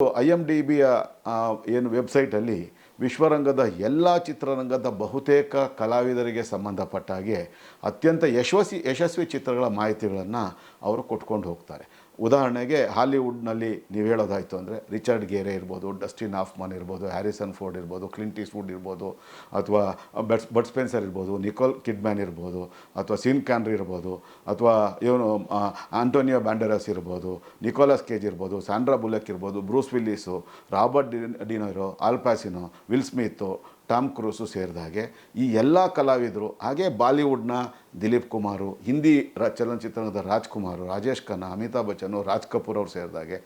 I M D ಬಿಯ ಏನು ವೆಬ್ಸೈಟಲ್ಲಿ ವಿಶ್ವರಂಗದ ಎಲ್ಲ ಚಿತ್ರರಂಗದ ಬಹುತೇಕ ಕಲಾವಿದರಿಗೆ ಸಂಬಂಧಪಟ್ಟ ಹಾಗೆ ಅತ್ಯಂತ ಯಶಸ್ವಿ ಯಶಸ್ವಿ ಚಿತ್ರಗಳ ಮಾಹಿತಿಗಳನ್ನು ಅವರು ಕೊಟ್ಕೊಂಡು ಹೋಗ್ತಾರೆ. ಉದಾಹರಣೆಗೆ ಹಾಲಿವುಡ್ನಲ್ಲಿ ನೀವು ಹೇಳೋದಾಯಿತು ಅಂದರೆ ರಿಚರ್ಡ್ ಗೇರೆ ಇರ್ಬೋದು, ಡಸ್ಟಿನ್ ಆಫ್ಮನ್ ಇರ್ಬೋದು, ಹ್ಯಾರಿಸನ್ ಫೋರ್ಡ್ ಇರ್ಬೋದು, ಕ್ಲಿಂಟ್ ಈಸ್ವುಡ್ ಇರ್ಬೋದು, ಅಥವಾ ಬಟ್ ಬಟ್ ಸ್ಪೆನ್ಸರ್ ಇರ್ಬೋದು, ನಿಕೋಲ್ ಕಿಡ್ಮ್ಯಾನ್ ಇರ್ಬೋದು, ಅಥವಾ ಸೀನ್ ಕ್ಯಾನ್ರಿ ಇರ್ಬೋದು, ಅಥವಾ ಇವನು ಆಂಟೋನಿಯೋ ಬ್ಯಾಂಡರಸ್ ಇರ್ಬೋದು, ನಿಕೋಲಸ್ ಕೇಜ್ ಇರ್ಬೋದು, ಸ್ಯಾಂಡ್ರಾ ಬುಲೆಕ್ ಇರ್ಬೋದು, Bruce Willis, Robert de De Niro Al Pacino Will Smith Tom Cruise ಸೇರಿದ ಹಾಗೆ ಈ ಎಲ್ಲ ಕಲಾವಿದರು, ಹಾಗೆ ಬಾಲಿವುಡ್ನ ದಿಲೀಪ್ ಕುಮಾರು, ಹಿಂದಿ ರ ಚಲನಚಿತ್ರದ ರಾಜ್ಕುಮಾರು, ರಾಜೇಶ್ ಖನ್ನಾ, ಅಮಿತಾಬ್ ಬಚ್ಚನ್, ರಾಜ್ ಕಪೂರ್ ಅವರು ಸೇರಿದಾಗೆ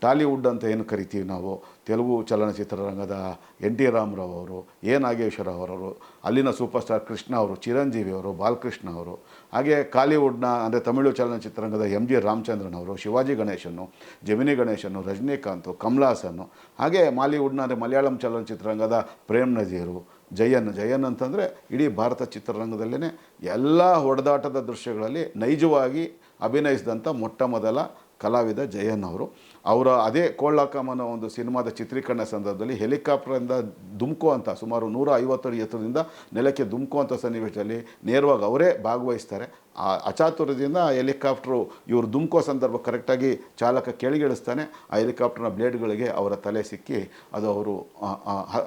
ಟಾಲಿವುಡ್ ಅಂತ ಏನು ಕರಿತೀವಿ ನಾವು? ತೆಲುಗು ಚಲನಚಿತ್ರರಂಗದ ಎನ್ ಟಿ ರಾಮರಾವ್ ಅವರು ಎ ನಾಗೇಶ್ವರ ಅವರವರು, ಅಲ್ಲಿನ ಸೂಪರ್ ಸ್ಟಾರ್ ಕೃಷ್ಣ ಅವರು, ಚಿರಂಜೀವಿ ಅವರು, ಬಾಲಕೃಷ್ಣ ಅವರು ಹಾಗೆ ಕಾಲಿವುಡ್ನ, ಅಂದರೆ ತಮಿಳು ಚಲನಚಿತ್ರರಂಗದ ಎಂ ಜಿ ರಾಮಚಂದ್ರನ್ ಅವರು, ಶಿವಾಜಿ ಗಣೇಶನ್ನು, ಜಮಿನಿ ಗಣೇಶನ್ನು, ರಜನಿಕಾಂತ್, ಕಮಲಾಸನ್ನು, ಹಾಗೆ ಮಾಲಿವುಡ್ನ, ಅಂದರೆ ಮಲಯಾಳಂ ಚಲನಚಿತ್ರರಂಗದ ಪ್ರೇಮ್ ನಜೀರು, ಜಯನ್ ಜಯನ್ ಅಂತಂದರೆ ಇಡೀ ಭಾರತ ಚಿತ್ರರಂಗದಲ್ಲೇ ಎಲ್ಲ ಹೊಡೆದಾಟದ ದೃಶ್ಯಗಳಲ್ಲಿ ನೈಜವಾಗಿ ಅಭಿನಯಿಸಿದಂಥ ಮೊಟ್ಟ ಮೊದಲ ಕಲಾವಿದ ಜಯನ್ ಅವರು. ಅವರ ಅದೇ ಕೋಳ್ಳಾಕಮ್ ಅನ್ನೋ ಒಂದು ಸಿನಿಮಾದ ಚಿತ್ರೀಕರಣ ಸಂದರ್ಭದಲ್ಲಿ ಹೆಲಿಕಾಪ್ಟರಿಂದ ಧುಮ್ಕೋ ಅಂತ ಸುಮಾರು ನೂರ ಐವತ್ತು ಅಡಿ ಎತ್ತರದಿಂದ ನೆಲಕ್ಕೆ ಧುಮ್ಕೋ ಅಂತ ಸನ್ನಿವೇಶದಲ್ಲಿ ನೇರವಾಗಿ ಅವರೇ ಭಾಗವಹಿಸ್ತಾರೆ. ಆ ಅಚಾತುರ್ಯದಿಂದ ಹೆಲಿಕಾಪ್ಟ್ರು ಇವರು ಧುಮ್ಕೋ ಸಂದರ್ಭ ಕರೆಕ್ಟಾಗಿ ಚಾಲಕ ಕೆಳಗಿಳಿಸ್ತಾನೆ. ಆ ಹೆಲಿಕಾಪ್ಟರ್ನ ಬ್ಲೇಡ್ಗಳಿಗೆ ಅವರ ತಲೆ ಸಿಕ್ಕಿ ಅದು ಅವರು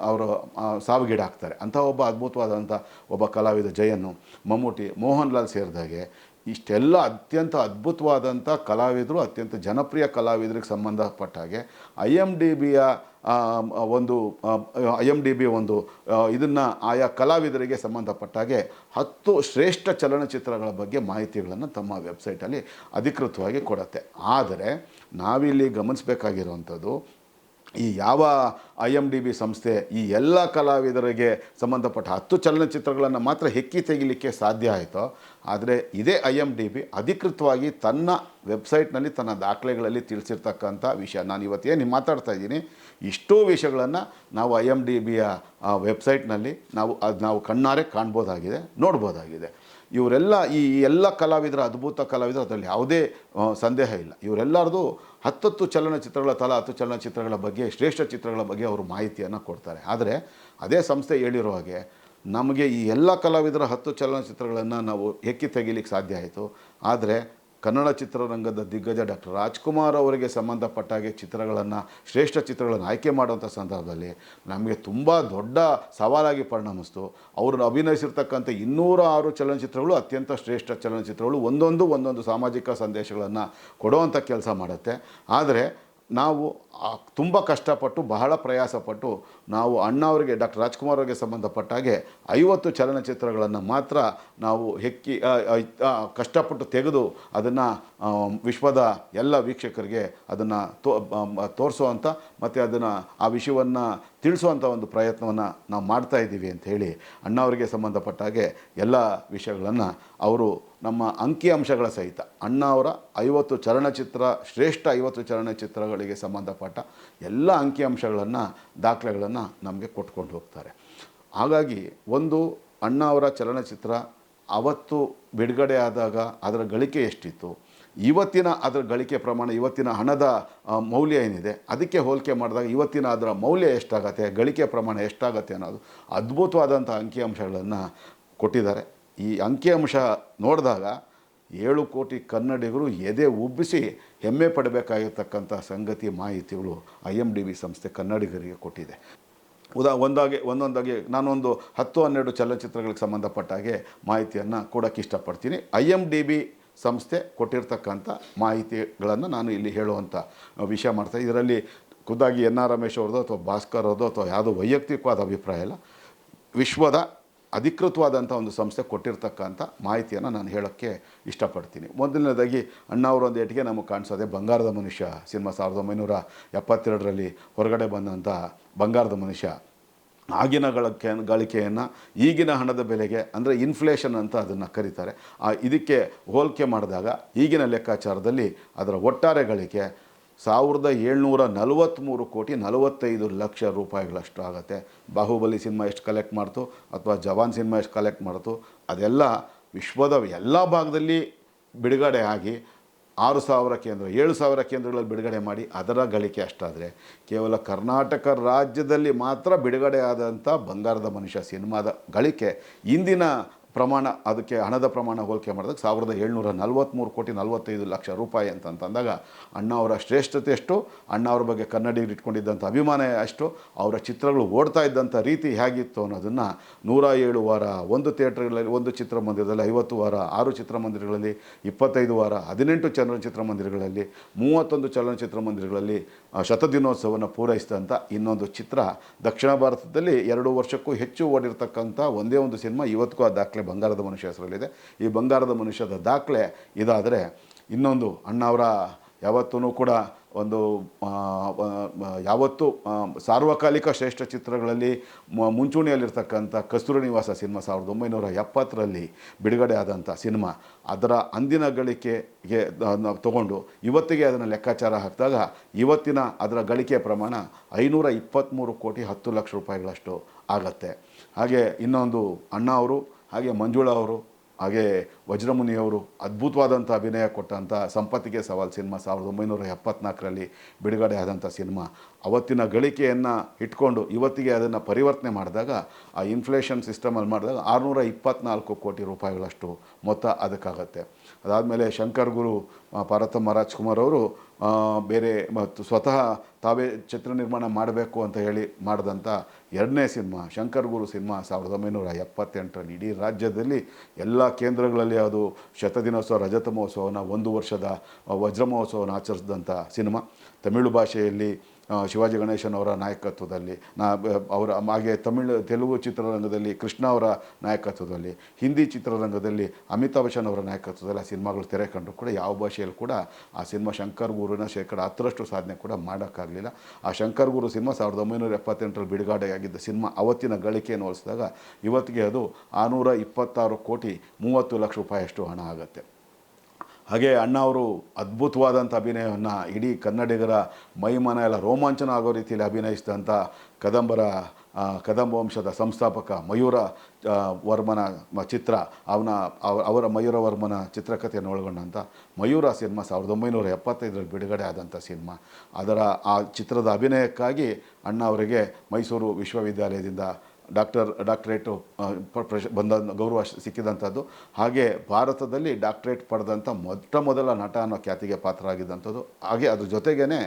ಅವರ ಸಾವಿಗೀಡಾಗ್ತಾರೆ. ಅಂಥ ಒಬ್ಬ ಅದ್ಭುತವಾದಂಥ ಒಬ್ಬ ಕಲಾವಿದ ಜಯನ್ನು ಮಮ್ಮೂಟಿ ಮೋಹನ್ ಲಾಲ್ ಸೇರಿದಾಗೆ ಇಷ್ಟೆಲ್ಲ ಅತ್ಯಂತ ಅದ್ಭುತವಾದಂಥ ಕಲಾವಿದರು, ಅತ್ಯಂತ ಜನಪ್ರಿಯ ಕಲಾವಿದರಿಗೆ ಸಂಬಂಧಪಟ್ಟ ಹಾಗೆ ಐ ಎಂ ಡಿ ಬಿಯ ಒಂದು ಐ ಎಂ ಡಿ ಬಿ ಒಂದು ಇದನ್ನು ಆಯಾ ಕಲಾವಿದರಿಗೆ ಸಂಬಂಧಪಟ್ಟ ಹಾಗೆ ಹತ್ತು ಶ್ರೇಷ್ಠ ಚಲನಚಿತ್ರಗಳ ಬಗ್ಗೆ ಮಾಹಿತಿಗಳನ್ನು ತಮ್ಮ ವೆಬ್ಸೈಟಲ್ಲಿ ಅಧಿಕೃತವಾಗಿ ಕೊಡುತ್ತೆ. ಆದರೆ ನಾವಿಲ್ಲಿ ಗಮನಿಸಬೇಕಾಗಿರುವಂಥದ್ದು, ಈ ಯಾವ ಐ ಎಂ ಡಿ ಬಿ ಸಂಸ್ಥೆ ಈ ಎಲ್ಲ ಕಲಾವಿದರಿಗೆ ಸಂಬಂಧಪಟ್ಟ ಹತ್ತು ಚಲನಚಿತ್ರಗಳನ್ನು ಮಾತ್ರ ಹೆಕ್ಕಿ ತೆಗಿಲಿಕ್ಕೆ ಸಾಧ್ಯ ಆಯಿತೋ ಆದರೆ ಇದೇ ಐ ಎಂ ಡಿ ಬಿ ಅಧಿಕೃತವಾಗಿ ತನ್ನ ವೆಬ್ಸೈಟ್ನಲ್ಲಿ ತನ್ನ ದಾಖಲೆಗಳಲ್ಲಿ ತಿಳಿಸಿರ್ತಕ್ಕಂಥ ವಿಷಯ. ನಾನು ಇವತ್ತೇನು ಮಾತಾಡ್ತಾ ಇದ್ದೀನಿ, ಇಷ್ಟೋ ವಿಷಯಗಳನ್ನು ನಾವು ಐ ಎಂ ಡಿ ಬಿಯ ವೆಬ್ಸೈಟ್ನಲ್ಲಿ ನಾವು ಅದು ನಾವು ಕಣ್ಣಾರೆ ಕಾಣ್ಬೋದಾಗಿದೆ, ನೋಡ್ಬೋದಾಗಿದೆ. ಇವರೆಲ್ಲ ಈ ಎಲ್ಲ ಕಲಾವಿದರ, ಅದ್ಭುತ ಕಲಾವಿದರು ಅದರಲ್ಲಿ ಯಾವುದೇ ಸಂದೇಹ ಇಲ್ಲ. ಇವರೆಲ್ಲರದು ಹತ್ತತ್ತು ಚಲನಚಿತ್ರಗಳ ತಲಾ ಹತ್ತು ಚಲನಚಿತ್ರಗಳ ಬಗ್ಗೆ, ಶ್ರೇಷ್ಠ ಚಿತ್ರಗಳ ಬಗ್ಗೆ ಅವರು ಮಾಹಿತಿಯನ್ನು ಕೊಡ್ತಾರೆ. ಆದರೆ ಅದೇ ಸಂಸ್ಥೆ ಹೇಳಿರೋ ಹಾಗೆ ನಮಗೆ ಈ ಎಲ್ಲ ಕಲಾವಿದರ ಹತ್ತು ಚಲನಚಿತ್ರಗಳನ್ನು ನಾವು ಹೆಕ್ಕಿ ತೆಗಿಲಿಕ್ಕೆ ಸಾಧ್ಯ ಆಯಿತು. ಆದರೆ ಕನ್ನಡ ಚಿತ್ರರಂಗದ ದಿಗ್ಗಜ ಡಾಕ್ಟರ್ ರಾಜ್ಕುಮಾರ್ ಅವರಿಗೆ ಸಂಬಂಧಪಟ್ಟ ಹಾಗೆ ಚಿತ್ರಗಳನ್ನು, ಶ್ರೇಷ್ಠ ಚಿತ್ರಗಳನ್ನು ಆಯ್ಕೆ ಮಾಡುವಂಥ ಸಂದರ್ಭದಲ್ಲಿ ನಮಗೆ ತುಂಬ ದೊಡ್ಡ ಸವಾಲಾಗಿ ಪರಿಣಮಿಸ್ತು. ಅವರು ಅಭಿನಯಿಸಿರ್ತಕ್ಕಂಥ ಇನ್ನೂರ ಆರು ಚಲನಚಿತ್ರಗಳು ಅತ್ಯಂತ ಶ್ರೇಷ್ಠ ಚಲನಚಿತ್ರಗಳು ಒಂದೊಂದು ಒಂದೊಂದು ಸಾಮಾಜಿಕ ಸಂದೇಶಗಳನ್ನು ಕೊಡುವಂಥ ಕೆಲಸ ಮಾಡುತ್ತೆ. ಆದರೆ ನಾವು ತುಂಬ ಕಷ್ಟಪಟ್ಟು, ಬಹಳ ಪ್ರಯಾಸಪಟ್ಟು ನಾವು ಅಣ್ಣ ಅವರಿಗೆ ಡಾಕ್ಟರ್ ರಾಜ್ಕುಮಾರ್ ಅವರಿಗೆ ಸಂಬಂಧಪಟ್ಟ ಹಾಗೆ ಐವತ್ತು ಚಲನಚಿತ್ರಗಳನ್ನು ಮಾತ್ರ ನಾವು ಹೆಕ್ಕಿ ಕಷ್ಟಪಟ್ಟು ತೆಗೆದು ಅದನ್ನು ವಿಶ್ವದ ಎಲ್ಲ ವೀಕ್ಷಕರಿಗೆ ಅದನ್ನು ತೋ ತೋರಿಸುವಂಥ ಮತ್ತು ಅದನ್ನು ಆ ವಿಷಯವನ್ನು ತಿಳಿಸುವಂಥ ಒಂದು ಪ್ರಯತ್ನವನ್ನು ನಾವು ಮಾಡ್ತಾ ಇದ್ದೀವಿ ಅಂತ ಹೇಳಿ ಅಣ್ಣವರಿಗೆ ಸಂಬಂಧಪಟ್ಟ ಹಾಗೆ ಎಲ್ಲ ವಿಷಯಗಳನ್ನು ಅವರು ನಮ್ಮ ಅಂಕಿಅಂಶಗಳ ಸಹಿತ, ಅಣ್ಣ ಅವರ ಐವತ್ತು ಚಲನಚಿತ್ರ, ಶ್ರೇಷ್ಠ ಐವತ್ತು ಚಲನಚಿತ್ರಗಳಿಗೆ ಸಂಬಂಧಪಟ್ಟ ಎಲ್ಲ ಅಂಕಿಅಂಶಗಳನ್ನು ದಾಖಲೆಗಳನ್ನು ನಮಗೆ ಕೊಟ್ಕೊಂಡು ಹೋಗ್ತಾರೆ. ಹಾಗಾಗಿ ಒಂದು ಅಣ್ಣ ಅವರ ಚಲನಚಿತ್ರ ಅವತ್ತು ಬಿಡುಗಡೆ ಆದಾಗ ಅದರ ಗಳಿಕೆ ಎಷ್ಟಿತ್ತು ಇವತ್ತಿನ ಅದರ ಗಳಿಕೆ ಪ್ರಮಾಣ, ಇವತ್ತಿನ ಹಣದ ಮೌಲ್ಯ ಏನಿದೆ, ಅದಕ್ಕೆ ಹೋಲಿಕೆ ಮಾಡಿದಾಗ ಇವತ್ತಿನ ಅದರ ಮೌಲ್ಯ ಎಷ್ಟಾಗತ್ತೆ, ಗಳಿಕೆ ಪ್ರಮಾಣ ಎಷ್ಟಾಗತ್ತೆ ಅನ್ನೋದು ಅದ್ಭುತವಾದಂಥ ಅಂಕಿಅಂಶಗಳನ್ನು ಕೊಟ್ಟಿದ್ದಾರೆ. ಈ ಅಂಕಿಅಂಶ ನೋಡಿದಾಗ ಏಳು ಕೋಟಿ ಕನ್ನಡಿಗರು ಎದೆ ಉಬ್ಬಿಸಿ ಹೆಮ್ಮೆ ಪಡಬೇಕಾಗಿರ್ತಕ್ಕಂಥ ಸಂಗತಿ ಮಾಹಿತಿಗಳು ಐ ಎಂ ಡಿ ಬಿ ಸಂಸ್ಥೆ ಕನ್ನಡಿಗರಿಗೆ ಕೊಟ್ಟಿದೆ. ಉದಾ, ಒಂದಾಗಿ, ಒಂದೊಂದಾಗಿ ನಾನೊಂದು ಹತ್ತು ಹನ್ನೆರಡು ಚಲನಚಿತ್ರಗಳಿಗೆ ಸಂಬಂಧಪಟ್ಟ ಹಾಗೆ ಮಾಹಿತಿಯನ್ನು ಕೊಡೋಕ್ಕೆ ಇಷ್ಟಪಡ್ತೀನಿ. ಐ ಎಂ ಡಿ ಬಿ ಸಂಸ್ಥೆ ಕೊಟ್ಟಿರ್ತಕ್ಕಂಥ ಮಾಹಿತಿಗಳನ್ನು ನಾನು ಇಲ್ಲಿ ಹೇಳುವಂಥ ವಿಷಯ ಮಾಡ್ತಾ ಇದರಲ್ಲಿ ಖುದ್ದಾಗಿ ಎನ್ ಆರ್ ರಮೇಶ್ ಅವ್ರದ್ದು ಅಥವಾ ಭಾಸ್ಕರ್ ಅವ್ರದ್ದು ಅಥವಾ ಯಾವುದೋ ವೈಯಕ್ತಿಕವಾದ ಅಭಿಪ್ರಾಯ ಇಲ್ಲ. ವಿಶ್ವದ ಅಧಿಕೃತವಾದಂಥ ಒಂದು ಸಂಸ್ಥೆ ಕೊಟ್ಟಿರ್ತಕ್ಕಂಥ ಮಾಹಿತಿಯನ್ನು ನಾನು ಹೇಳೋಕ್ಕೆ ಇಷ್ಟಪಡ್ತೀನಿ. ಮೊದಲನೇದಾಗಿ ಅಣ್ಣ ಅವರೊಂದು ಏಟಿಗೆ ನಮಗೆ ಕಾಣಿಸೋದೆ ಬಂಗಾರದ ಮನುಷ್ಯ, ಸಿನಿಮಾ ಸಾವಿರದ ಒಂಬೈನೂರ ಎಪ್ಪತ್ತೆರಡರಲ್ಲಿ ಹೊರಗಡೆ ಬಂದಂಥ ಬಂಗಾರದ ಮನುಷ್ಯ. ಆಗಿನ ಗಳಿಕೆ, ಗಳಿಕೆಯನ್ನು ಈಗಿನ ಹಣದ ಬೆಲೆಗೆ ಅಂದರೆ ಇನ್ಫ್ಲೇಷನ್ ಅಂತ ಅದನ್ನು ಕರೀತಾರೆ. ಆ ಇದಕ್ಕೆ ಹೋಲಿಕೆ ಮಾಡಿದಾಗ ಈಗಿನ ಲೆಕ್ಕಾಚಾರದಲ್ಲಿ ಅದರ ಒಟ್ಟಾರೆ ಗಳಿಕೆ ಸಾವಿರದ ಏಳ್ನೂರ ನಲವತ್ತ್ಮೂರು ಕೋಟಿ ನಲವತ್ತೈದು ಲಕ್ಷ ರೂಪಾಯಿಗಳಷ್ಟು ಆಗುತ್ತೆ. ಬಾಹುಬಲಿ ಸಿನಿಮಾ ಎಷ್ಟು ಕಲೆಕ್ಟ್ ಮಾಡ್ತು ಅಥವಾ ಜವಾನ್ ಸಿನಿಮಾ ಎಷ್ಟು ಕಲೆಕ್ಟ್ ಮಾಡ್ತು ಅದೆಲ್ಲ ವಿಶ್ವದ ಎಲ್ಲ ಭಾಗದಲ್ಲಿ ಬಿಡುಗಡೆ ಆಗಿ ಆರು ಸಾವಿರ ಕೇಂದ್ರ, ಏಳು ಸಾವಿರ ಕೇಂದ್ರಗಳಲ್ಲಿ ಬಿಡುಗಡೆ ಮಾಡಿ ಅದರ ಗಳಿಕೆ ಅಷ್ಟಾದರೆ ಕೇವಲ ಕರ್ನಾಟಕ ರಾಜ್ಯದಲ್ಲಿ ಮಾತ್ರ ಬಿಡುಗಡೆ ಆದಂಥ ಬಂಗಾರದ ಮನುಷ್ಯ ಸಿನಿಮಾದ ಗಳಿಕೆ. ಇಂದಿನ ಪ್ರಮಾಣ, ಅದಕ್ಕೆ ಹಣದ ಪ್ರಮಾಣ ಹೋಲಿಕೆ ಮಾಡಿದಾಗ ಸಾವಿರದ ಏಳ್ನೂರ ನಲ್ವತ್ತ್ಮೂರು ಕೋಟಿ ನಲವತ್ತೈದು ಲಕ್ಷ ರೂಪಾಯಿ ಅಂತಂತಂದಾಗ ಅಣ್ಣ ಅವರ ಶ್ರೇಷ್ಠತೆ ಎಷ್ಟು, ಅಣ್ಣ ಅವ್ರ ಬಗ್ಗೆ ಕನ್ನಡಿಗರು ಇಟ್ಕೊಂಡಿದ್ದಂಥ ಅಭಿಮಾನ ಅಷ್ಟು ಅವರ ಚಿತ್ರಗಳು ಓಡ್ತಾ ಇದ್ದಂಥ ರೀತಿ ಹೇಗಿತ್ತು ಅನ್ನೋದನ್ನು ನೂರ ಏಳು ವಾರ ಒಂದು ಥಿಯೇಟ್ರ್ಗಳಲ್ಲಿ, ಒಂದು ಚಿತ್ರಮಂದಿರದಲ್ಲಿ, ಐವತ್ತು ವಾರ, ಆರು ಚಿತ್ರಮಂದಿರಗಳಲ್ಲಿ, ಇಪ್ಪತ್ತೈದು ವಾರ, ಹದಿನೆಂಟು ಚಲನಚಿತ್ರಮಂದಿರಗಳಲ್ಲಿ, ಮೂವತ್ತೊಂದು ಚಲನಚಿತ್ರ ಮಂದಿರಗಳಲ್ಲಿ ಶತದಿನೋತ್ಸವವನ್ನು ಪೂರೈಸಿದಂಥ ಇನ್ನೊಂದು ಚಿತ್ರ ದಕ್ಷಿಣ ಭಾರತದಲ್ಲಿ ಎರಡು ವರ್ಷಕ್ಕೂ ಹೆಚ್ಚು ಓಡಿರ್ತಕ್ಕಂಥ ಒಂದೇ ಒಂದು ಸಿನಿಮಾ ಇವತ್ತಿಗೂ ಆ ದಾಖಲೆ ಬಂಗಾರದ ಮನುಷ್ಯ ಹೆಸರಲ್ಲಿದೆ ಈ ಬಂಗಾರದ ಮನುಷ್ಯದ ದಾಖಲೆ ಇದಾದರೆ ಇನ್ನೊಂದು ಅಣ್ಣವರ ಯಾವತ್ತೂ ಕೂಡ ಒಂದು ಯಾವತ್ತು ಸಾರ್ವಕಾಲಿಕ ಶ್ರೇಷ್ಠ ಚಿತ್ರಗಳಲ್ಲಿ ಮುಂಚೂಣಿಯಲ್ಲಿರ್ತಕ್ಕಂಥ ಕಸ್ತೂರಿ ನಿವಾಸ ಸಿನಿಮಾ ಸಾವಿರದ ಒಂಬೈನೂರ ಎಪ್ಪತ್ತರಲ್ಲಿ ಬಿಡುಗಡೆ ಆದಂಥ ಸಿನಿಮಾ ಅದರ ಅಂದಿನ ಗಳಿಕೆಗೆ ತಗೊಂಡು ಇವತ್ತಿಗೆ ಅದನ್ನು ಲೆಕ್ಕಾಚಾರ ಹಾಕಿದಾಗ ಇವತ್ತಿನ ಅದರ ಗಳಿಕೆ ಪ್ರಮಾಣ ಐನೂರ ಇಪ್ಪತ್ತ್ಮೂರು ಕೋಟಿ ಹತ್ತು ಲಕ್ಷ ರೂಪಾಯಿಗಳಷ್ಟು ಆಗತ್ತೆ. ಹಾಗೆ ಇನ್ನೊಂದು ಅಣ್ಣ ಅವರು ಹಾಗೆ ಮಂಜುಳಾ ಅವರು, ಹಾಗೆ ವಜ್ರಮುನಿಯವರು ಅದ್ಭುತವಾದಂಥ ಅಭಿನಯ ಕೊಟ್ಟಂಥ ಸಂಪತ್ತಿಗೆ ಸವಾಲ್ ಸಿನಿಮಾ ಸಾವಿರದ ಒಂಬೈನೂರ ಎಪ್ಪತ್ನಾಲ್ಕರಲ್ಲಿ ಬಿಡುಗಡೆ ಆದಂಥ ಸಿನಿಮಾ. ಅವತ್ತಿನ ಗಳಿಕೆಯನ್ನು ಇಟ್ಕೊಂಡು ಇವತ್ತಿಗೆ ಅದನ್ನು ಪರಿವರ್ತನೆ ಮಾಡಿದಾಗ, ಆ ಇನ್ಫ್ಲೇಷನ್ ಸಿಸ್ಟಮಲ್ಲಿ ಮಾಡಿದಾಗ ಆರುನೂರ ಇಪ್ಪತ್ನಾಲ್ಕು ಕೋಟಿ ರೂಪಾಯಿಗಳಷ್ಟು ಮೊತ್ತ ಅದಕ್ಕಾಗತ್ತೆ. ಅದಾದಮೇಲೆ ಶಂಕರ್ ಗುರು ಪಾರತಮ್ಮ ರಾಜ್ಕುಮಾರ್ ಅವರು ಬೇರೆ ಮತ್ತು ಸ್ವತಃ ತಾವೇ ಚಿತ್ರ ನಿರ್ಮಾಣ ಮಾಡಬೇಕು ಅಂತ ಹೇಳಿ ಮಾಡಿದಂಥ ಎರಡನೇ ಸಿನಿಮಾ, ಶಂಕರ್ ಗುರು ಸಿನಿಮಾ ಸಾವಿರದ ಒಂಬೈನೂರ ಎಪ್ಪತ್ತೆಂಟರಲ್ಲಿ ಇಡೀ ರಾಜ್ಯದಲ್ಲಿ ಎಲ್ಲ ಕೇಂದ್ರಗಳಲ್ಲಿ ಅದು ಶತದಿನೋತ್ಸವ, ರಜತ ಮಹೋತ್ಸವನ ಒಂದು ವರ್ಷದ ವಜ್ರ ಮಹೋತ್ಸವನ ಆಚರಿಸಿದಂಥ ಸಿನಿಮಾ. ತಮಿಳು ಭಾಷೆಯಲ್ಲಿ ಶಿವಾಜಿ ಗಣೇಶನ್ ಅವರ ನಾಯಕತ್ವದಲ್ಲಿ, ನಾ, ಅವರ, ಹಾಗೆ ತಮಿಳು, ತೆಲುಗು ಚಿತ್ರರಂಗದಲ್ಲಿ ಕೃಷ್ಣ ಅವರ ನಾಯಕತ್ವದಲ್ಲಿ, ಹಿಂದಿ ಚಿತ್ರರಂಗದಲ್ಲಿ ಅಮಿತಾಬ್ ಬಚ್ಚನ್ ಅವರ ನಾಯಕತ್ವದಲ್ಲಿ ಆ ಸಿನಿಮಾಗಳು ತೆರೆ ಕಂಡು ಕೂಡ, ಯಾವ ಭಾಷೆಯಲ್ಲಿ ಕೂಡ ಆ ಸಿನಿಮಾ ಶಂಕರ್ ಗುರುನ ಶೇಕಡ ಹತ್ತರಷ್ಟು ಸಾಧನೆ ಕೂಡ ಮಾಡೋಕ್ಕಾಗಲಿಲ್ಲ. ಆ ಶಂಕರ್ ಗುರು ಸಿನಿಮಾ ಸಾವಿರದ ಒಂಬೈನೂರ ಎಪ್ಪತ್ತೆಂಟರಲ್ಲಿ ಬಿಡುಗಡೆಯಾಗಿದ್ದ ಸಿನಿಮಾ ಅವತ್ತಿನ ಗಳಿಕೆಯನ್ನು ಹೋಲಿಸಿದಾಗ ಇವತ್ತಿಗೆ ಅದು ಆರುನೂರ ಇಪ್ಪತ್ತಾರು ಕೋಟಿ ಮೂವತ್ತು ಲಕ್ಷ ರೂಪಾಯಿಯಷ್ಟು ಹಣ ಆಗುತ್ತೆ. ಹಾಗೆ ಅಣ್ಣ ಅವರು ಅದ್ಭುತವಾದಂಥ ಅಭಿನಯವನ್ನು ಇಡೀ ಕನ್ನಡಿಗರ ಮೈಮನ ಎಲ್ಲ ರೋಮಾಂಚನ ಆಗೋ ರೀತಿಯಲ್ಲಿ ಅಭಿನಯಿಸಿದಂಥ ಕದಂಬರ ಕದಂಬ ವಂಶದ ಸಂಸ್ಥಾಪಕ ಮಯೂರ ವರ್ಮನ ಚಿತ್ರ, ಅವನ ಅವರ ಮಯೂರ ವರ್ಮನ ಚಿತ್ರಕಥೆಯನ್ನು ಒಳಗೊಂಡಂಥ ಮಯೂರ ಸಿನಿಮಾ ಸಾವಿರದ ಒಂಬೈನೂರ ಎಪ್ಪತ್ತೈದರಲ್ಲಿ ಬಿಡುಗಡೆ ಆದಂಥ ಸಿನಿಮಾ. ಅದರ ಆ ಚಿತ್ರದ ಅಭಿನಯಕ್ಕಾಗಿ ಅಣ್ಣ ಅವರಿಗೆ ಮೈಸೂರು ವಿಶ್ವವಿದ್ಯಾಲಯದಿಂದ ಡಾಕ್ಟರ್, ಡಾಕ್ಟ್ರೇಟು ಬಂದ ಗೌರವ ಸಿಕ್ಕಿದಂಥದ್ದು. ಹಾಗೆ ಭಾರತದಲ್ಲಿ ಡಾಕ್ಟ್ರೇಟ್ ಪಡೆದಂಥ ಮೊಟ್ಟ ಮೊದಲ ನಟ ಅನ್ನೋ ಖ್ಯಾತಿಗೆ ಪಾತ್ರ ಆಗಿದ್ದಂಥದ್ದು ಹಾಗೆ ಅದ್ರ ಜೊತೆಗೇ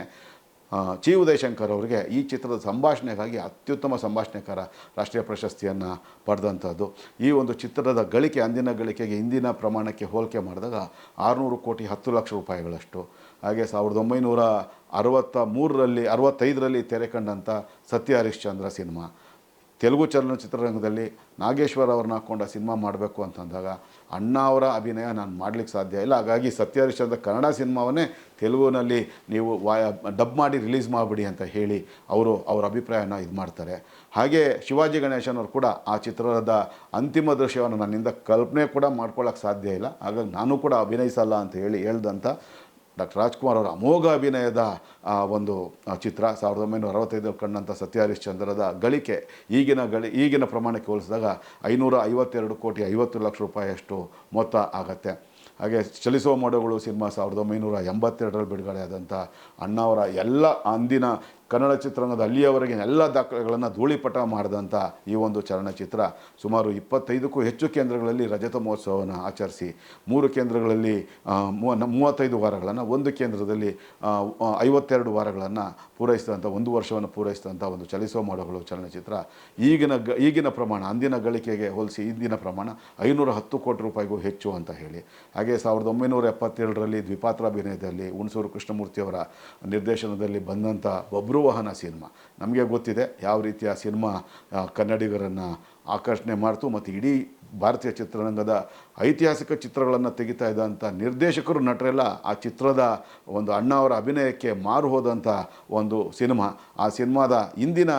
ಚಿ ಉದಯಶಂಕರ್ ಅವರಿಗೆ ಈ ಚಿತ್ರದ ಸಂಭಾಷಣೆಗಾಗಿ ಅತ್ಯುತ್ತಮ ಸಂಭಾಷಣೆಕಾರ, ರಾಷ್ಟ್ರೀಯ ಪ್ರಶಸ್ತಿಯನ್ನು ಪಡೆದಂಥದ್ದು. ಈ ಒಂದು ಚಿತ್ರದ ಗಳಿಕೆ, ಅಂದಿನ ಗಳಿಕೆಗೆ ಇಂದಿನ ಪ್ರಮಾಣಕ್ಕೆ ಹೋಲಿಕೆ ಮಾಡಿದಾಗ ಆರುನೂರು ಕೋಟಿ ಹತ್ತು ಲಕ್ಷ ರೂಪಾಯಿಗಳಷ್ಟು. ಹಾಗೆ ಸಾವಿರದ ಒಂಬೈನೂರ ಅರವತ್ತ ಮೂರರಲ್ಲಿ, ಅರವತ್ತೈದರಲ್ಲಿ ತೆರೆ ಕಂಡಂಥ ಸತ್ಯ ಹರಿಶ್ಚಂದ್ರ ಸಿನಿಮಾ. ತೆಲುಗು ಚಲನಚಿತ್ರರಂಗದಲ್ಲಿ ನಾಗೇಶ್ವರ ಅವ್ರನ್ನ ಹಾಕ್ಕೊಂಡ ಸಿನಿಮಾ ಮಾಡಬೇಕು ಅಂತಂದಾಗ ಅಣ್ಣ ಅವರ ಅಭಿನಯ ನಾನು ಮಾಡಲಿಕ್ಕೆ ಸಾಧ್ಯ ಇಲ್ಲ. ಹಾಗಾಗಿ ಸತ್ಯಹರಿಶ್ಚಂದ್ರ ಕನ್ನಡ ಸಿನಿಮಾವನ್ನೇ ತೆಲುಗುನಲ್ಲಿ ನೀವು ವಾಯ, ಡಬ್ ಮಾಡಿ ರಿಲೀಸ್ ಮಾಡಿಬಿಡಿ ಅಂತ ಹೇಳಿ ಅವರು ಅವರ ಅಭಿಪ್ರಾಯನ ಇದು ಮಾಡ್ತಾರೆ. ಹಾಗೆ ಶಿವಾಜಿ ಗಣೇಶನ್ ಅವರು ಕೂಡ ಆ ಚಿತ್ರದ ಅಂತಿಮ ದೃಶ್ಯವನ್ನು ನನ್ನಿಂದ ಕಲ್ಪನೆ ಕೂಡ ಮಾಡ್ಕೊಳ್ಳೋಕ್ಕೆ ಸಾಧ್ಯ ಇಲ್ಲ. ಹಾಗಾಗಿ ನಾನು ಕೂಡ ಅಭಿನಯಿಸಲ್ಲ ಅಂತ ಹೇಳಿ ಹೇಳ್ದಂಥ ಡಾಕ್ಟರ್ ರಾಜ್ಕುಮಾರ್ ಅವರ ಅಮೋಘ ಅಭಿನಯದ ಒಂದು ಚಿತ್ರ ಸಾವಿರದ ಒಂಬೈನೂರ ಅರವತ್ತೈದು ಕಂಡಂಥ ಸತ್ಯ ಹರಿಶ್ಚಂದ್ರದ ಗಳಿಕೆ. ಈಗಿನ ಗಳಿ, ಈಗಿನ ಪ್ರಮಾಣಕ್ಕೆ ಹೋಲಿಸಿದಾಗ ಐನೂರ ಐವತ್ತೆರಡು ಕೋಟಿ ಐವತ್ತು ಲಕ್ಷ ರೂಪಾಯಿಯಷ್ಟು ಮೊತ್ತ ಆಗತ್ತೆ. ಹಾಗೆ ಚಲಿಸುವ ಮೋಡಗಳು ಸಿನಿಮಾ ಸಾವಿರದ ಒಂಬೈನೂರ ಎಂಬತ್ತೆರಡರಲ್ಲಿ ಬಿಡುಗಡೆ ಆದಂಥ ಅಣ್ಣಾವರ ಎಲ್ಲ ಅಂದಿನ ಕನ್ನಡ ಚಿತ್ರರಂಗದ ಅಲ್ಲಿಯವರೆಗಿನ ಎಲ್ಲ ದಾಖಲೆಗಳನ್ನು ಧೂಳಿಪಟ ಮಾಡಿದಂಥ ಈ ಒಂದು ಚಲನಚಿತ್ರ ಸುಮಾರು ಇಪ್ಪತ್ತೈದಕ್ಕೂ ಹೆಚ್ಚು ಕೇಂದ್ರಗಳಲ್ಲಿ ರಜತ ಮಹೋತ್ಸವವನ್ನು ಆಚರಿಸಿ, ಮೂರು ಕೇಂದ್ರಗಳಲ್ಲಿ ಮೂವತ್ತೈದು ವಾರಗಳನ್ನು, ಒಂದು ಕೇಂದ್ರದಲ್ಲಿ ಐವತ್ತೆರಡು ವಾರಗಳನ್ನು ಪೂರೈಸಿದಂಥ ಒಂದು ವರ್ಷವನ್ನು ಪೂರೈಸಿದಂಥ ಒಂದು ಚಲಿಸುವ ಮೋಡಗಳು ಚಲನಚಿತ್ರ. ಈಗಿನ ಈಗಿನ ಪ್ರಮಾಣ, ಅಂದಿನ ಗಳಿಕೆಗೆ ಹೋಲಿಸಿ ಇಂದಿನ ಪ್ರಮಾಣ ಐನೂರ ಹತ್ತು ಕೋಟಿ ರೂಪಾಯಿಗೂ ಹೆಚ್ಚು ಅಂತ ಹೇಳಿ. ಹಾಗೆ ಸಾವಿರದ ಒಂಬೈನೂರ ಎಪ್ಪತ್ತೇಳರಲ್ಲಿ ದ್ವಿಪಾತ್ರ ಅಭಿನಯದಲ್ಲಿ ಹುಣಸೂರು ಕೃಷ್ಣಮೂರ್ತಿಯವರ ನಿರ್ದೇಶನದಲ್ಲಿ ಬಂದಂಥ ಬಬ್ರುವಾಹನ ಸಿನಿಮಾ. ನಮಗೆ ಗೊತ್ತಿದೆ ಯಾವ ರೀತಿಯ ಸಿನಿಮಾ ಕನ್ನಡಿಗರನ್ನು ಆಕರ್ಷಣೆ ಮಾಡ್ತು ಮತ್ತು ಇಡೀ ಭಾರತೀಯ ಚಿತ್ರರಂಗದ ಐತಿಹಾಸಿಕ ಚಿತ್ರಗಳನ್ನು ತೆಗಿತಾ ಇದ್ದಂಥ ನಿರ್ದೇಶಕರು, ನಟರೆಲ್ಲ ಆ ಚಿತ್ರದ ಒಂದು ಅಣ್ಣ ಅವರ ಅಭಿನಯಕ್ಕೆ ಮಾರು ಹೋದಂಥ ಒಂದು ಸಿನಿಮಾ. ಆ ಸಿನಿಮಾದ ಇಂದಿನ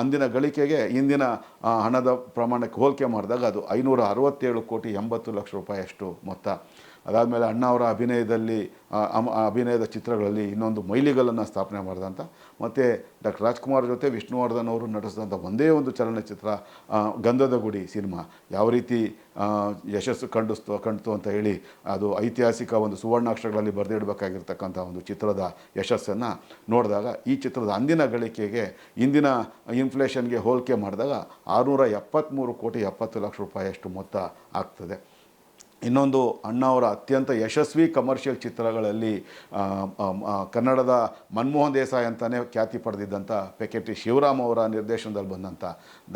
ಅಂದಿನ ಗಳಿಕೆಗೆ ಇಂದಿನ ಹಣದ ಪ್ರಮಾಣಕ್ಕೆ ಹೋಲಿಕೆ ಮಾಡಿದಾಗ ಅದು ಐನೂರ ಅರವತ್ತೇಳು ಕೋಟಿ ಎಂಬತ್ತು ಲಕ್ಷ ರೂಪಾಯಿಯಷ್ಟು ಮೊತ್ತ. ಅದಾದಮೇಲೆ ಅಣ್ಣ ಅವರ ಅಭಿನಯದಲ್ಲಿ ಅಭಿನಯದ ಚಿತ್ರಗಳಲ್ಲಿ ಇನ್ನೊಂದು ಮೈಲಿಗಲನ್ನು ಸ್ಥಾಪನೆ ಮಾಡಿದಂಥ ಮತ್ತು ಡಾಕ್ಟರ್ ರಾಜ್ಕುಮಾರ್ ಜೊತೆ ವಿಷ್ಣುವರ್ಧನ್ ಅವರು ನಟಿಸಿದಂಥ ಒಂದೇ ಒಂದು ಚಲನಚಿತ್ರ ಗಂಧದ ಗುಡಿ ಸಿನಿಮಾ. ಯಾವ ರೀತಿ ಯಶಸ್ಸು ಕಂಡಿಸ್ತು ಕಂಡಿತು ಅಂತ ಹೇಳಿ ಅದು ಐತಿಹಾಸಿಕ ಒಂದು ಸುವರ್ಣಾಕ್ಷರಗಳಲ್ಲಿ ಬರೆದಿಡಬೇಕಾಗಿರ್ತಕ್ಕಂಥ ಒಂದು ಚಿತ್ರದ ಯಶಸ್ಸನ್ನು ನೋಡಿದಾಗ, ಈ ಚಿತ್ರದ ಅಂದಿನ ಗಳಿಕೆಗೆ, ಇಂದಿನ ಇನ್ಫ್ಲೇಷನ್ಗೆ ಹೋಲಿಕೆ ಮಾಡಿದಾಗ ಆರುನೂರ ಎಪ್ಪತ್ತ್ಮೂರು ಕೋಟಿ ಎಪ್ಪತ್ತು ಲಕ್ಷ ರೂಪಾಯಿಯಷ್ಟು ಮೊತ್ತ ಆಗ್ತದೆ. ಇನ್ನೊಂದು ಅಣ್ಣ ಅವರ ಅತ್ಯಂತ ಯಶಸ್ವಿ ಕಮರ್ಷಿಯಲ್ ಚಿತ್ರಗಳಲ್ಲಿ ಕನ್ನಡದ ಮನ್ಮೋಹನ್ ದೇಸಾಯಿ ಅಂತಲೇ ಖ್ಯಾತಿ ಪಡೆದಿದ್ದಂಥ ಪೆಕೆಟಿ ಶಿವರಾಮ್ ಅವರ ನಿರ್ದೇಶನದಲ್ಲಿ ಬಂದಂಥ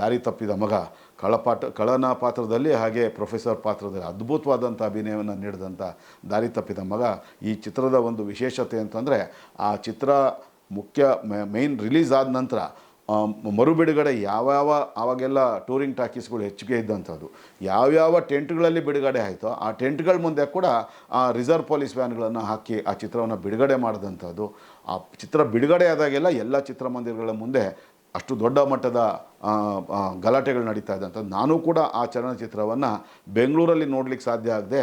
ದಾರಿ ತಪ್ಪಿದ ಮಗ, ಕಳಪಾಟ, ಕಳನ ಪಾತ್ರದಲ್ಲಿ ಹಾಗೆ ಪ್ರೊಫೆಸರ್ ಪಾತ್ರದಲ್ಲಿ ಅದ್ಭುತವಾದಂಥ ಅಭಿನಯವನ್ನು ನೀಡಿದಂಥ ದಾರಿ ತಪ್ಪಿದ ಮಗ. ಈ ಚಿತ್ರದ ಒಂದು ವಿಶೇಷತೆ ಅಂತಂದರೆ, ಆ ಚಿತ್ರ ಮುಖ್ಯ ಮೇಯ್ನ್ ರಿಲೀಸ್ ಆದ ನಂತರ ಮರು ಬಿಡುಗಡೆ ಯಾವ್ಯಾವ ಆವಾಗೆಲ್ಲ ಟೂರಿಂಗ್ ಟಾಕೀಸ್ಗಳು ಹೆಚ್ಚಿಗೆ ಇದ್ದಂಥದ್ದು ಯಾವ್ಯಾವ ಟೆಂಟ್ಗಳಲ್ಲಿ ಬಿಡುಗಡೆ ಆಯಿತೋ ಆ ಟೆಂಟ್ಗಳ ಮುಂದೆ ಕೂಡ ಆ ರಿಸರ್ವ್ ಪೊಲೀಸ್ ವ್ಯಾನ್ಗಳನ್ನು ಹಾಕಿ ಆ ಚಿತ್ರವನ್ನು ಬಿಡುಗಡೆ ಮಾಡಿದಂಥದ್ದು. ಆ ಚಿತ್ರ ಬಿಡುಗಡೆ ಆದಾಗೆಲ್ಲ ಎಲ್ಲ ಚಿತ್ರಮಂದಿರಗಳ ಮುಂದೆ ಅಷ್ಟು ದೊಡ್ಡ ಮಟ್ಟದ ಗಲಾಟೆಗಳು ನಡೀತಾ ಇದ್ದಂಥದ್ದು ನಾನು ಕೂಡ ಆ ಚಲನಚಿತ್ರವನ್ನು ಬೆಂಗಳೂರಲ್ಲಿ ನೋಡಲಿಕ್ಕೆ ಸಾಧ್ಯ ಆಗದೆ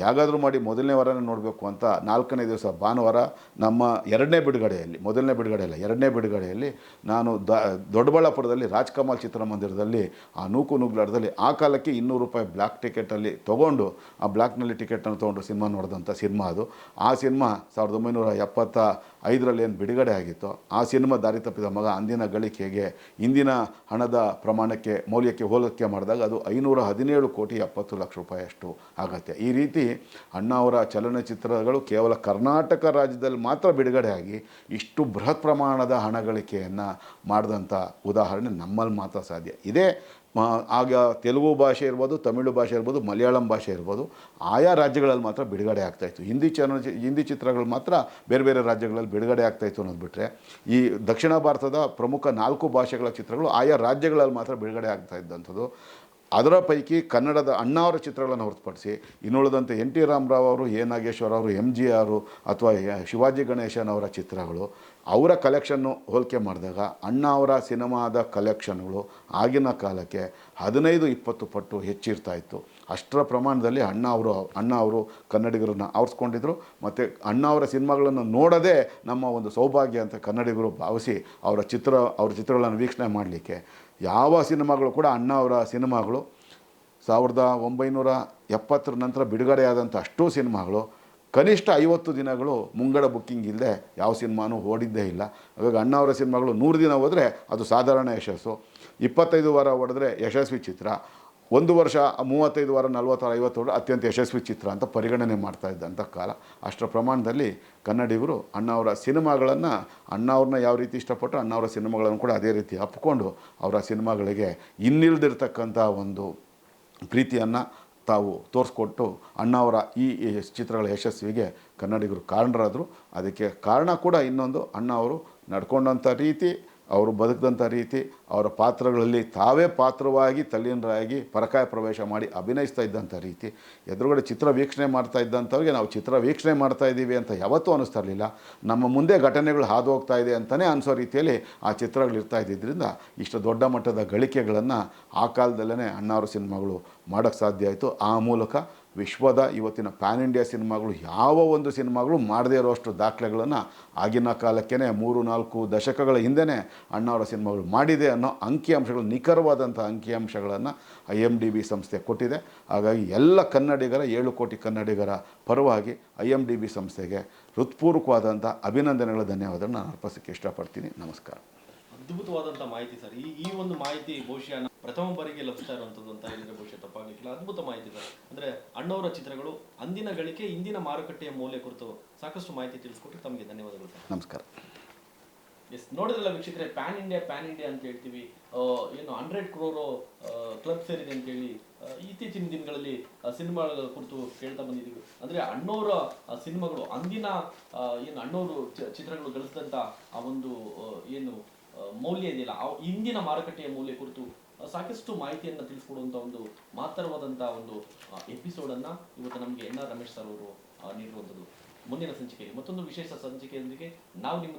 ಯಾಗಾದರೂ ಮಾಡಿ ಮೊದಲನೇ ವಾರನೇ ನೋಡಬೇಕು ಅಂತ ನಾಲ್ಕನೇ ದಿವಸ ಭಾನುವಾರ ನಮ್ಮ ಎರಡನೇ ಬಿಡುಗಡೆಯಲ್ಲಿ, ಮೊದಲನೇ ಬಿಡುಗಡೆ ಅಲ್ಲ ಎರಡನೇ ಬಿಡುಗಡೆಯಲ್ಲಿ ನಾನು ದ, ದೊಡ್ಡಬಳ್ಳಾಪುರದಲ್ಲಿ ರಾಜ್ಕಮಲ್ ಚಿತ್ರಮಂದಿರದಲ್ಲಿ, ಆ ನೂಕು ನುಗ್ಲಾಡದಲ್ಲಿ ಆ ಕಾಲಕ್ಕೆ ಇನ್ನೂರು ರೂಪಾಯಿ ಬ್ಲ್ಯಾಕ್ ಟಿಕೆಟಲ್ಲಿ ತೊಗೊಂಡು, ಆ ಬ್ಲ್ಯಾಕ್ನಲ್ಲಿ ಟಿಕೆಟನ್ನು ತೊಗೊಂಡು ಸಿನಿಮಾ ನೋಡಿದಂಥ ಸಿನಿಮಾ ಅದು. ಆ ಸಿನಿಮಾ ಸಾವಿರದ ಒಂಬೈನೂರ ಎಪ್ಪತ್ತ ಐದರಲ್ಲಿ ಏನು ಬಿಡುಗಡೆ ಆಗಿತ್ತು, ಆ ಸಿನಿಮಾ ದಾರಿ ತಪ್ಪಿದ ಮಗ ಅಂದಿನ ಗಳಿಕೆಗೆ ಇಂದಿನ ಹಣದ ಪ್ರಮಾಣಕ್ಕೆ, ಮೌಲ್ಯಕ್ಕೆ ಹೋಲಿಕೆ ಮಾಡಿದಾಗ ಅದು ಐನೂರ ಹದಿನೇಳು ಕೋಟಿ ಎಪ್ಪತ್ತು ಲಕ್ಷ ರೂಪಾಯಿಯಷ್ಟು ಆಗತ್ತೆ. ಈ ರೀತಿ ಅಣ್ಣ ಅವರ ಚಲನಚಿತ್ರಗಳು ಕೇವಲ ಕರ್ನಾಟಕ ರಾಜ್ಯದಲ್ಲಿ ಮಾತ್ರ ಬಿಡುಗಡೆಯಾಗಿ ಇಷ್ಟು ಬೃಹತ್ ಪ್ರಮಾಣದ ಹಣ ಗಳಿಕೆಯನ್ನು ಮಾಡಿದಂಥ ಉದಾಹರಣೆ ನಮ್ಮಲ್ಲಿ ಮಾತ್ರ ಸಾಧ್ಯ. ಇದೇ ಆಗ ತೆಲುಗು ಭಾಷೆ ಇರ್ಬೋದು, ತಮಿಳು ಭಾಷೆ ಇರ್ಬೋದು, ಮಲಯಾಳಂ ಭಾಷೆ ಇರ್ಬೋದು, ಆಯಾ ರಾಜ್ಯಗಳಲ್ಲಿ ಮಾತ್ರ ಬಿಡುಗಡೆ ಆಗ್ತಾಯಿತ್ತು ಹಿಂದಿ ಚಲನ, ಹಿಂದಿ ಚಿತ್ರಗಳು ಮಾತ್ರ ಬೇರೆ ಬೇರೆ ರಾಜ್ಯಗಳಲ್ಲಿ ಬಿಡುಗಡೆ ಆಗ್ತಾಯಿತ್ತು ಅನ್ನೋದು ಬಿಟ್ಟರೆ ಈ ದಕ್ಷಿಣ ಭಾರತದ ಪ್ರಮುಖ ನಾಲ್ಕು ಭಾಷೆಗಳ ಚಿತ್ರಗಳು ಆಯಾ ರಾಜ್ಯಗಳಲ್ಲಿ ಮಾತ್ರ ಬಿಡುಗಡೆ ಆಗ್ತಾ ಇದ್ದಂಥದ್ದು. ಅದರ ಪೈಕಿ ಕನ್ನಡದ ಅಣ್ಣಾವರ ಚಿತ್ರಗಳನ್ನು ಹೊರತುಪಡಿಸಿ ಇನ್ನುಳಿದಂತೆ ಎನ್ ಟಿ ರಾಮರಾವ್ ಅವರು, ಎ ನಾಗೇಶ್ವರ ಅವರು ಎಂ ಜಿ ಆರು ಅಥವಾ ಶಿವಾಜಿ ಗಣೇಶನ್ ಅವರ ಚಿತ್ರಗಳು, ಅವರ ಕಲೆಕ್ಷನ್ನು ಹೋಲಿಕೆ ಮಾಡಿದಾಗ ಅಣ್ಣಾವರ ಸಿನಿಮಾದ ಕಲೆಕ್ಷನ್ಗಳು ಆಗಿನ ಕಾಲಕ್ಕೆ ಹದಿನೈದು ಇಪ್ಪತ್ತು ಪಟ್ಟು ಹೆಚ್ಚಿರ್ತಾ ಇತ್ತು. ಅಷ್ಟರ ಪ್ರಮಾಣದಲ್ಲಿ ಅಣ್ಣ ಅವರು ಅಣ್ಣ ಅವರು ಕನ್ನಡಿಗರನ್ನು ಆವರಿಸ್ಕೊಂಡಿದ್ರು. ಮತ್ತು ಅಣ್ಣ ಅವರ ಸಿನಿಮಾಗಳನ್ನು ನೋಡೋದೇ ನಮ್ಮ ಒಂದು ಸೌಭಾಗ್ಯ ಅಂತ ಕನ್ನಡಿಗರು ಭಾವಿಸಿ ಅವರ ಚಿತ್ರ, ಅವರ ಚಿತ್ರಗಳನ್ನು ವೀಕ್ಷಣೆ ಮಾಡಲಿಕ್ಕೆ ಯಾವ ಸಿನಿಮಾಗಳು ಕೂಡ ಅಣ್ಣ ಅವರ ಸಿನಿಮಾಗಳು. ಸಾವಿರದ ಒಂಬೈನೂರ ಎಪ್ಪತ್ತರ ನಂತರ ಬಿಡುಗಡೆಯಾದಂಥ ಅಷ್ಟೂ ಸಿನಿಮಾಗಳು. ಕನಿಷ್ಠ ಐವತ್ತು ದಿನಗಳು ಮುಂಗಡ ಬುಕ್ಕಿಂಗ್ ಇಲ್ಲದೆ ಯಾವ ಸಿನಿಮಾನೂ ಓಡಿದ್ದೇ ಇಲ್ಲ. ಹಾಗಾಗಿ ಅಣ್ಣ ಅವರ ಸಿನಿಮಾಗಳು ನೂರು ದಿನ ಹೋದರೆ ಅದು ಸಾಧಾರಣ ಯಶಸ್ಸು. ಇಪ್ಪತ್ತೈದು ವಾರ ಹೊಡೆದ್ರೆ ಯಶಸ್ವಿ ಚಿತ್ರ. ಒಂದು ವರ್ಷ, ಮೂವತ್ತೈದು ವಾರ, ನಲ್ವತ್ತಾರು, ಐವತ್ತು ಅತ್ಯಂತ ಯಶಸ್ವಿ ಚಿತ್ರ ಅಂತ ಪರಿಗಣನೆ ಮಾಡ್ತಾ ಇದ್ದಂಥ ಕಾಲ. ಅಷ್ಟರ ಪ್ರಮಾಣದಲ್ಲಿ ಕನ್ನಡಿಗರು ಅಣ್ಣ ಅವರ ಸಿನಿಮಾಗಳನ್ನು, ಅಣ್ಣವ್ರನ್ನ ಯಾವ ರೀತಿ ಇಷ್ಟಪಟ್ಟು ಅಣ್ಣವರ ಸಿನಿಮಾಗಳನ್ನು ಕೂಡ ಅದೇ ರೀತಿ ಅಪ್ಪಿಕೊಂಡು ಅವರ ಸಿನಿಮಾಗಳಿಗೆ ಇನ್ನಿಲ್ದಿರ್ತಕ್ಕಂಥ ಒಂದು ಪ್ರೀತಿಯನ್ನು ತಾವು ತೋರಿಸ್ಕೊಟ್ಟು ಅಣ್ಣವರ ಈ ಚಿತ್ರಗಳ ಯಶಸ್ವಿಗೆ ಕನ್ನಡಿಗರು ಕಾರಣರಾದರು. ಅದಕ್ಕೆ ಕಾರಣ ಕೂಡ ಇನ್ನೊಂದು ಅಣ್ಣ ಅವರು ನಡ್ಕೊಂಡಂಥ ರೀತಿ ಅವರು ಬದುಕಿದಂಥ ರೀತಿ ಅವರ ಪಾತ್ರಗಳಲ್ಲಿ ತಾವೇ ಪಾತ್ರವಾಗಿ ತಲ್ಲೀನರಾಗಿ ಪರಕಾಯ ಪ್ರವೇಶ ಮಾಡಿ ಅಭಿನಯಿಸ್ತಾ ಇದ್ದಂಥ ರೀತಿ, ಎದುರುಗಡೆ ಚಿತ್ರ ವೀಕ್ಷಣೆ ಮಾಡ್ತಾ ಇದ್ದಂಥವ್ರಿಗೆ ನಾವು ಚಿತ್ರ ವೀಕ್ಷಣೆ ಮಾಡ್ತಾ ಇದ್ದೀವಿ ಅಂತ ಯಾವತ್ತೂ ಅನ್ನಿಸ್ತಾ ಇರಲಿಲ್ಲ. ನಮ್ಮ ಮುಂದೆ ಘಟನೆಗಳು ಹಾದು ಹೋಗ್ತಾ ಇದೆ ಅಂತಲೇ ಅನಿಸೋ ರೀತಿಯಲ್ಲಿ ಆ ಚಿತ್ರಗಳು ಇರ್ತಾ ಇದ್ದಿದ್ದರಿಂದ ಇಷ್ಟು ದೊಡ್ಡ ಮಟ್ಟದ ಗಳಿಕೆಗಳನ್ನು ಆ ಕಾಲದಲ್ಲೇ ಅಣ್ಣಾವ್ರ ಸಿನಿಮಾಗಳು ಮಾಡೋಕ್ಕೆ ಸಾಧ್ಯ ಆಯಿತು. ಆ ಮೂಲಕ ವಿಶ್ವದ ಇವತ್ತಿನ ಪ್ಯಾನ್ ಇಂಡಿಯಾ ಸಿನಿಮಾಗಳು ಯಾವ ಒಂದು ಸಿನಿಮಾಗಳು ಮಾಡದೇ ಇರೋಷ್ಟು ದಾಖಲೆಗಳನ್ನು ಆಗಿನ ಕಾಲಕ್ಕೇ ಮೂರು, ನಾಲ್ಕು ದಶಕಗಳ ಹಿಂದೆಯೇ ಅಣ್ಣವರ ಸಿನಿಮಾಗಳು ಮಾಡಿದೆ ಅನ್ನೋ ಅಂಕಿಅಂಶಗಳು, ನಿಖರವಾದಂಥ ಅಂಕಿಅಂಶಗಳನ್ನು ಐ ಎಂ ಡಿ ಬಿ ಸಂಸ್ಥೆ ಕೊಟ್ಟಿದೆ. ಹಾಗಾಗಿ ಎಲ್ಲ ಕನ್ನಡಿಗರ, ಏಳು ಕೋಟಿ ಕನ್ನಡಿಗರ ಪರವಾಗಿ ಐ ಎಂ ಡಿ ಬಿ ಸಂಸ್ಥೆಗೆ ಹೃತ್ಪೂರ್ವಕವಾದಂಥ ಅಭಿನಂದನೆಗಳ ಧನ್ಯವಾದಗಳನ್ನು ನಾನು ಅರ್ಪಿಸೋಕ್ಕೆ ಇಷ್ಟಪಡ್ತೀನಿ. ನಮಸ್ಕಾರ. ಅದ್ಭುತವಾದಂಥ ಮಾಹಿತಿ ಸರ್. ಈ ಈ ಒಂದು ಮಾಹಿತಿ ಬಹುಶಃ ಪ್ರಥಮ ಬಾರಿಗೆ ಲಭಿಸ್ತಾ ಇರುವಂಥದ್ದು ಅಂತ ಹೇಳಿದ್ರೆ ಬಹುಶಃ ತಪ್ಪಾಗಲಿಕ್ಕಿಲ್ಲ. ಅದ್ಭುತ ಮಾಹಿತಿ ಸರ್. ಅಂದ್ರೆ ಅಣ್ಣವರ ಚಿತ್ರಗಳು ಅಂದಿನ ಗಳಿಕೆ ಇಂದಿನ ಮಾರುಕಟ್ಟೆಯ ಮೌಲ್ಯ ಕುರಿತು ಸಾಕಷ್ಟು ಮಾಹಿತಿ ತಿಳಿಸ್ಕೊಟ್ಟು ತಮಗೆ ಧನ್ಯವಾದಗಳು ನಮಸ್ಕಾರ. ಎಸ್ ನೋಡಿದ್ರಲ್ಲ ವೀಕ್ಷಕರೇ ಪ್ಯಾನ್ ಇಂಡಿಯಾ ಪ್ಯಾನ್ ಇಂಡಿಯಾ ಅಂತ ಹೇಳ್ತೀವಿ. ಏನು ಹಂಡ್ರೆಡ್ ಕ್ರೋರು ಕ್ಲಬ್ ಸೇರಿದೆ ಅಂತ ಹೇಳಿ ಆ, ಇತ್ತೀಚಿನ ದಿನಗಳಲ್ಲಿ ಸಿನಿಮಾಗಳ ಕುರಿತು ಕೇಳ್ತಾ ಬಂದಿದ್ದೀವಿ. ಅಂದ್ರೆ ಅಣ್ಣವರ ಸಿನಿಮಾಗಳು ಅಂದಿನ ಏನು ಅಣ್ಣವರು ಚಿತ್ರಗಳು ಗಳಿಸಿದಂಥ ಆ ಒಂದು ಏನು ಮೌಲ್ಯ ಇದೆಯಲ್ಲ ಆ ಇಂದಿನ ಮಾರುಕಟ್ಟೆಯ ಮೌಲ್ಯ ಕುರಿತು ಸಾಕಷ್ಟು ಮಾಹಿತಿಯನ್ನು ತಿಳಿಸ್ಕೊಡುವಂಥ ಒಂದು ಮಾತರವಾದಂತ ಒಂದು ಎಪಿಸೋಡ್ ಅನ್ನ ಇವತ್ತು ನಮಗೆ ಎನ್ ಆರ್ ರಮೇಶ್ ಸರ್ ಅವರು ನೀಡುವಂಥದ್ದು ಮುಂದಿನ ಸಂಚಿಕೆಯಲ್ಲಿ ಮತ್ತೊಂದು ವಿಶೇಷ ಸಂಚಿಕೆಯೊಂದಿಗೆ ನಾವು ನಿಮ್ಮ